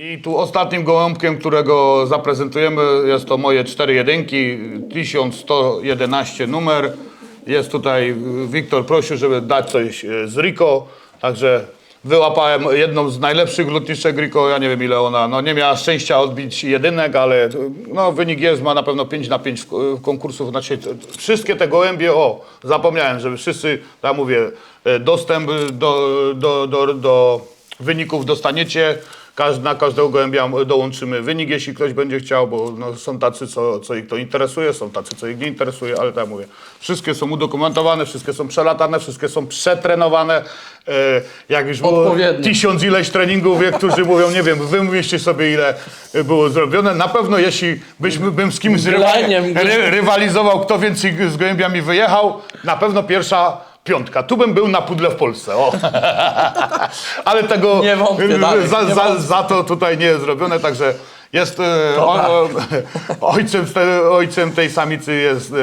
I tu ostatnim gołąbkiem, którego zaprezentujemy, jest to moje cztery jedynki, 1111 numer. Jest tutaj, Wiktor prosił, żeby dać coś e, z Rico, także wyłapałem jedną z najlepszych lotniczek Rico, ja nie wiem ile ona, no nie miała szczęścia odbić jedynek, ale no wynik jest, ma na pewno 5 na 5 w, w konkursów, znaczy wszystkie te gołębie, o, zapomniałem, żeby wszyscy, tak mówię, e, dostęp do, do, do, do wyników dostaniecie. Na każdego gołębia dołączymy wynik, jeśli ktoś będzie chciał, bo no, są tacy, co, co ich to interesuje, są tacy, co ich nie interesuje, ale tak jak mówię, wszystkie są udokumentowane, wszystkie są przelatane, wszystkie są przetrenowane. E, jak już było Odpowiednio. tysiąc ileś treningów, niektórzy mówią, nie wiem, wymyślcie sobie ile było zrobione. Na pewno jeśli byśmy, bym z kimś rywa, ry, rywalizował, kto więcej z gołębiami wyjechał, na pewno pierwsza piątka. Tu bym był na pudle w Polsce, o. Ale tego Nie wątpię, Darek, za, nie za, wątpię. za to tutaj nie jest zrobione, także jest e, o, o, ojcem, te, ojcem tej samicy jest e,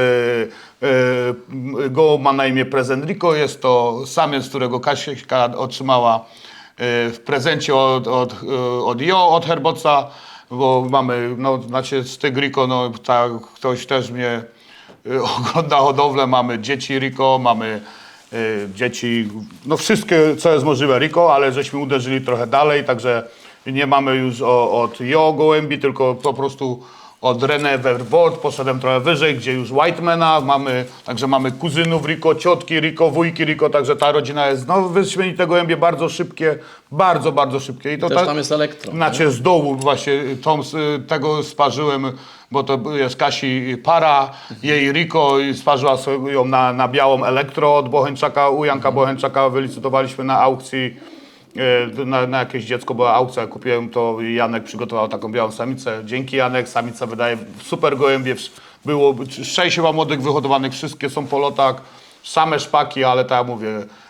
e, go ma na imię Prezent Rico, jest to samiec, którego Kasia otrzymała e, w prezencie od, od, e, od Jo, od Herboca, bo mamy, no znaczy z tych Rico, no tak, ktoś też mnie y, ogląda hodowlę, mamy dzieci Rico, mamy dzieci, no wszystkie, co jest możliwe Rico, ale żeśmy uderzyli trochę dalej, także nie mamy już o, od Jo gołębi, tylko po prostu od René Verwoerd, poszedłem trochę wyżej, gdzie już Whitemana, mamy, także mamy kuzynów Rico, ciotki Rico, wujki Rico, także ta rodzina jest, no wyśmienite gołębie, bardzo szybkie, bardzo, bardzo szybkie. I to Też ta- tam jest elektro. znaczy z dołu właśnie tą, z, tego sparzyłem, bo to jest Kasi para, jej Rico i sparzyła ją na, na białą elektro od Bocheńczaka, u Janka Bocheńczaka wylicytowaliśmy na aukcji. E, Na, na jakieś dziecko była aukcja, kupiłem to i Janek przygotował taką białą samicę. Dzięki Janek, samica wydaje super gołębie. Było sześć chyba młodych wyhodowanych, wszystkie są po lotach, same szpaki, ale tak mówię,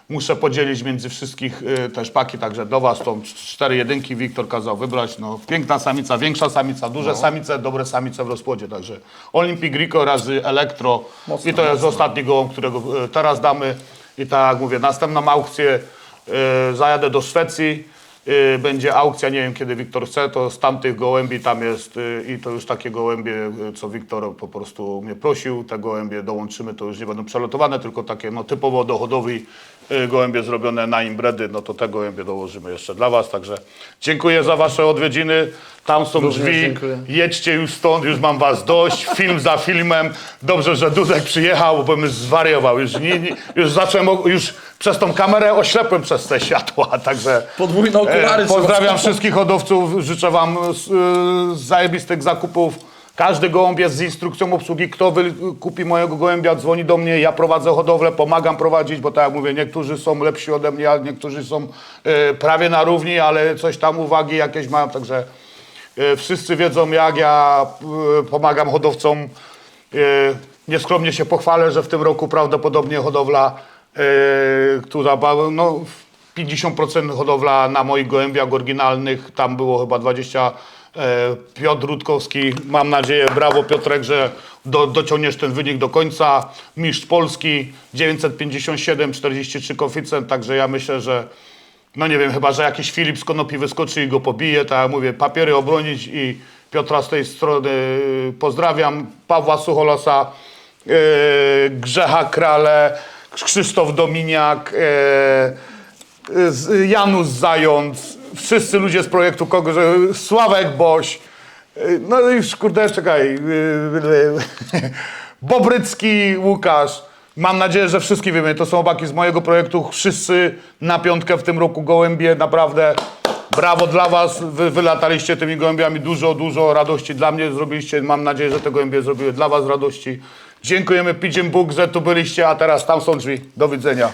muszę podzielić między wszystkich y, te szpaki, także do Was tą cz- cztery jedynki Wiktor kazał wybrać. No, piękna samica, większa samica, duże samice, dobre samice w rozpłodzie, także Olympic Rico razy Elektro i to jest ostatni gołąb, którego y, teraz damy i tak mówię, następną aukcję zajadę do Szwecji, y, będzie aukcja, nie wiem kiedy Wiktor chce, to z tamtych gołębi tam jest y, i to już takie gołębie, co Wiktor po prostu mnie prosił, te gołębie dołączymy, to już nie będą przelotowane, tylko takie no, typowo dochodowi gołębie zrobione na imbredy, no to te gołębie dołożymy jeszcze dla Was, także dziękuję za Wasze odwiedziny, tam są Również drzwi, dziękuję. jedźcie już stąd, już mam Was dość, film za filmem, dobrze, że Dudek przyjechał, bo bym zwariował, już, nie, nie, już zacząłem, już przez tą kamerę oślepłem przez te światła, także... Podwójne okulary E, trzeba Pozdrawiam wszystkich hodowców, życzę Wam e, zajebistych zakupów. Każdy gołąb jest z instrukcją obsługi. Kto wy, kupi mojego gołębia, dzwoni do mnie. Ja prowadzę hodowlę, pomagam prowadzić, bo tak jak mówię, niektórzy są lepsi ode mnie, a niektórzy są e, prawie na równi, ale coś tam uwagi jakieś mają, także e, wszyscy wiedzą jak ja e, pomagam hodowcom. E, Nieskromnie się pochwalę, że w tym roku prawdopodobnie hodowla, e, która ba- no, 50% hodowla na moich gołębiach oryginalnych, tam było chyba 20. E, Piotr Rutkowski, mam nadzieję, brawo Piotrek, że do, dociągniesz ten wynik do końca. Mistrz Polski 957, 43 koeficjent, także ja myślę, że no nie wiem, chyba, że jakiś Filip z Konopi wyskoczy i go pobije, tak jak mówię, papiery obronić i Piotra z tej strony y, pozdrawiam, Pawła Sucholosa, yy, Grzecha Krale, Krzysztof Dominiak, yy, z- Janusz Zając, wszyscy ludzie z projektu Kogo, Sławek Boś, yy, no już kurde, czekaj, yy, Bobrycki Łukasz, mam nadzieję, że wszystkich wiemy, to są obaki z mojego projektu, wszyscy na piątkę w tym roku gołębie, naprawdę brawo dla was, wy wylataliście tymi gołębiami, dużo, dużo radości dla mnie zrobiliście, mam nadzieję, że te gołębie zrobiły dla was radości. Dziękujemy Pidziem Bóg, że tu byliście, a teraz tam są drzwi. Do widzenia.